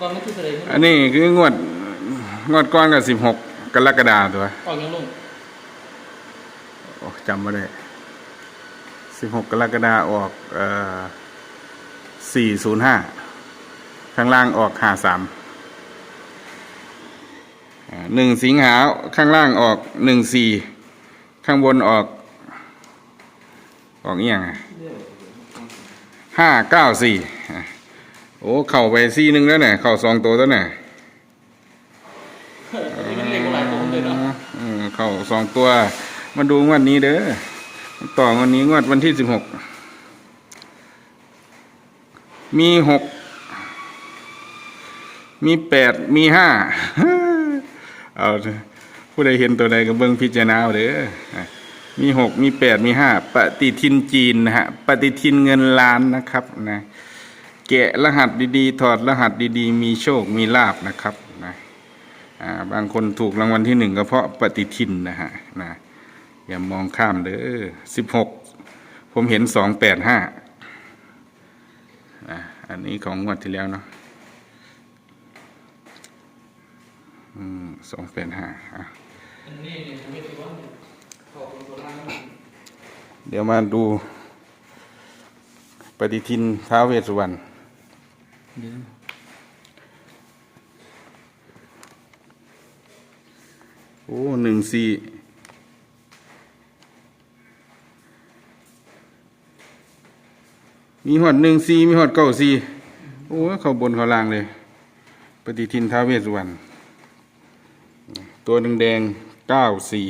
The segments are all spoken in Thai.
ก่อนมันคืออะไรอันนี้คืองวดงวดก้อนกับสิบหกกรกฎาตัวออกยังลงโอ้จำไม่ได้สิบหกกรกฎาออกเอ่อสี่ศูนย์ห้าข้างล่างออกห้าสามหนึ่งสิงหาข้างล่างออกหนึ่งสี่ข้างบนออก ออกเอียงห้าเก้าสี่โอ้เข่าไปซี่หนึ่งแล้วเนี่ยเข่าสองตัวแล้วเนี่ยอันนี้มันเล็กกว่าหลายตัวเลยเนาะอืมเข้าสองตัว มาดูงวดนี้เด้อต่องวดนี้งวดวันที่สิบหกมีหกมีแปดมีห้าเอาเถอะผู้ใดเห็นตัวใดก็เบิ่งพิจารณาเอาเด้ออะมีหกมีแปดมีห้าปฏิทินจีนนะฮะ ปฏิทินเงินล้านนะครับนะ แกะรหัสดีๆ ถอดรหัสดีๆ มีโชคมีลาบนะครับนะบางคนถูกรางวัลที่หนึ่งก็เพราะปฏิทินนะฮะนะอย่ามองข้ามเด้อสิบหกผมเห็นสองแปดห้าอันนี้ของงวดที่แล้วเนาะสองแปดห้าเนี่ยผมไม่ถือว่าเขาเป็นตัวล่างเดี๋ยวมาดูปฏิทินท้าวเวสสุวรรณ เดี๋ยวโอ้หนึ่งสี่มีหอดหนึ่งสี่มีหอดเก้าสี่โอ้ยเขาบนเขาล่างเลย ปฏิทินท้าเวสวรรณตัวแดงเก้าสี่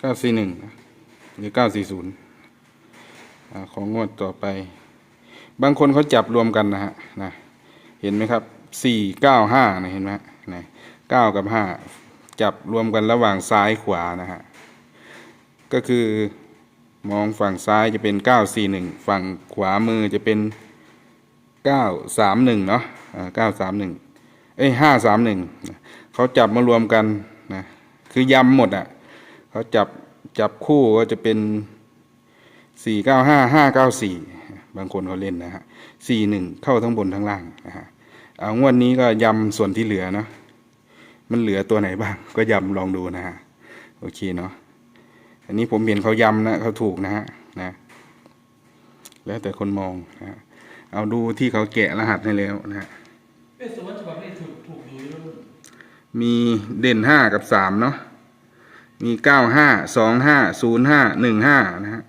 เก้าสี่หนึ่งหรือเก้าสี่ศูนย์ของงวดต่อไป บางคนเขาจับรวมกันนะฮะนะเห็นไหมครับสี่เก้าห้านะเห็นไหมนะเก้ากับห้าจับรวมกันระหว่างซ้ายขวานะฮะก็คือมองฝั่งซ้ายจะเป็นเก้าสี่หนึ่งฝั่งขวามือจะเป็นเก้าสามหนึ่งเนาะเก้าสามหนึ่งเอ้ยห้าสามหนึ่งเขาจับมารวมกันนะคือยำหมดอะเขาจับจับคู่ก็จะเป็นสี่เก้าห้าห้าเก้าสี่ บางคนเขาเล่นนะฮะสี่หนึ่งเข้าทั้งบนทั้งล่างนะฮะเอางวดนี้ก็ยำส่วนที่เหลือเนาะมันเหลือตัวไหนบ้าง ก็ยำลองดูนะฮะโอเคเนาะอันนี้ผมเห็นเขายำนะเขาถูกนะฮะนะแล้วแต่คนมองนะฮะเอาดูที่เขาแกะรหัสให้แล้วนะฮะเป็นสมมติฉบับนี้ถูกถูกอยู่แล้วมีเด่นห้ากับสามเนาะมีเก้าห้าสองห้าศูนย์ห้าหนึ่งห้านะฮะ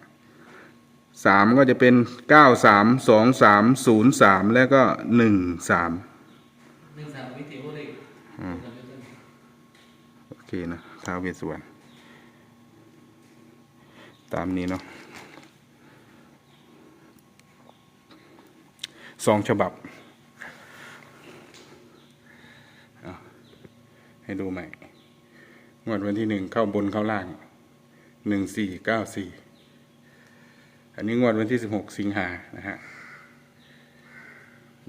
สามก็จะเป็นเก้าสามสองสามศูนย์สามแล้วก็หนึ่งสามหนึ่งสามวิธีว่าเลยโอเคนะท้าวเวสสวรรณตามนี้เนาะสองฉบับเอาให้ดูใหม่ งวดวันที่หนึ่งเข้าบนเข้าล่างหนึ่งสี่เก้าสี่ อันนี้งวดวันที่สิบหกสิงหานะฮะ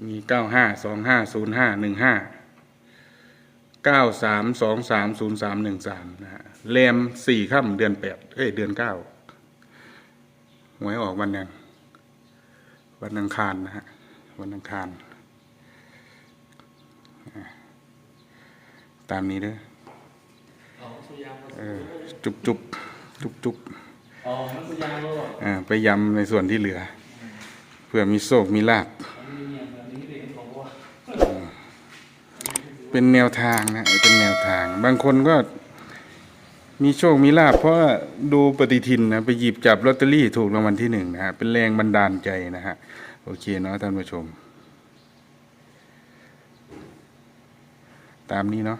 มีเก้าห้าสองห้าศูนย์ห้าหนึ่งห้าเก้าสามสองสามศูนย์สามหนึ่งสามนะฮะแรมสี่ค่ำเดือนแปดเอ้ยเดือนเก้าหวยออกวันยังวันอังคารนะฮะ วันอังคารอะตามนี้เด้ออ๋อสุยางเออจุบจุบจุบจุบ อ๋อมันสุยางแล้วอ่าไปยำในส่วนที่เหลือ เพื่อมีโชคมีลาบอันนี้เนี่ยอันนี้เด็กของว่าเป็นแนวทางนะเป็นแนวทาง บางคนก็มีโชคมีลาภเพราะว่าดูปฏิทินนะไปหยิบจับลอตเตอรี่ถูกรางวัลที่หนึ่งนะฮะเป็นแรงบันดาลใจนะฮะโอเคเนาะท่านผู้ชม ตามนี้เนาะ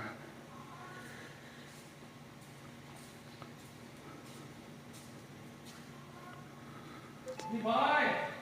Divide.